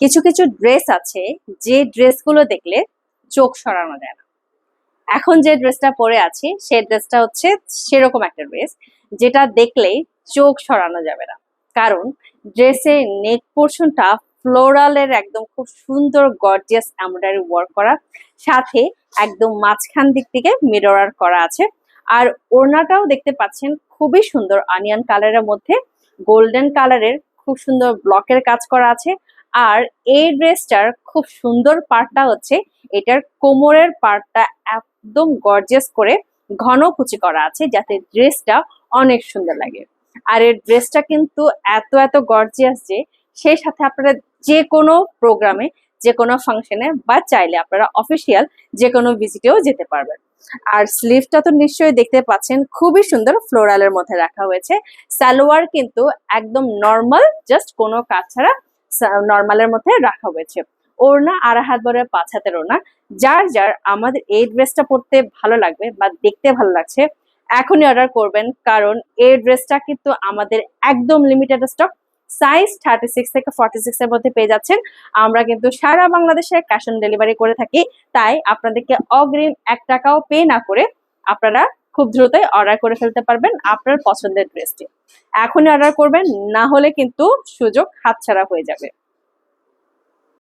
কিছু কিছু ড্রেস আছে, যে ড্রেসগুলো দেখলে চোখ সরানো যায় না। এখন যে ড্রেসটা পরে আছি, সেই ড্রেসটা হচ্ছে সেরকম একটা ড্রেস যেটা দেখলেই চোখ সরানো যাবে না। কারণ ড্রেসের নেক পোর্শনটা ফ্লোরালের একদম খুব সুন্দর গর্জিয়াস এমব্রয়ডারি ওয়ার্ক করা, সাথে একদম মাঝখান দিক থেকে মিরর করা আছে। আর ওড়নাটাও দেখতে পাচ্ছেন খুবই সুন্দর অনিয়ন কালারের মধ্যে গোল্ডেন কালারের খুব সুন্দর ব্লকের কাজ করা আছে। আর এই ড্রেসটার খুব সুন্দর পার্টটা হচ্ছে, এটার কোমরের পার্টটা একদম গর্জিয়াস করে ঘন কুচি করা আছে, যাতে ড্রেসটা অনেক সুন্দর লাগে। আর এই ড্রেসটা কিন্তু এত এত গর্জিয়াস যে, সেই সাথে আপনারা যে কোনো প্রোগ্রামে যে কোনো ফাংশনে বা চাইলে আপনারা অফিসিয়াল যে কোনো ভিজিটেও যেতে পারবেন। আর স্লিভটা তো নিশ্চয়ই দেখতে পাচ্ছেন, খুবই সুন্দর ফ্লোরালের মধ্যে রাখা হয়েছে। সালোয়ার কিন্তু একদম নর্মাল জাস্ট কোনো কাজ ছাড়া নর্মালের মধ্যে রাখা হয়েছে। ওড়না আড়াই হাত বড় পাঁচ হাতের ওড়না। যার যার আমাদের এই ড্রেসটা পরতে ভালো লাগবে বা দেখতে ভালো লাগছে, এখনই অর্ডার করবেন। কারণ এই ড্রেসটা কিন্তু আমাদের একদম limited stock size thirty six থেকে ফর্টি সিক্স এর মধ্যে পেয়ে যাচ্ছেন। আমরা কিন্তু সারা বাংলাদেশে ক্যাশ অন ডেলিভারি করে থাকি। তাই আপনাদেরকে অগ্রিম এক টাকাও পে না করে আপনারা খুব দ্রুতই অর্ডার করে ফেলতে পারবেন আপনার পছন্দের ড্রেসটি এখনই অর্ডার করবেন, না হলে কিন্তু সুযোগ হাতছাড়া হয়ে যাবে।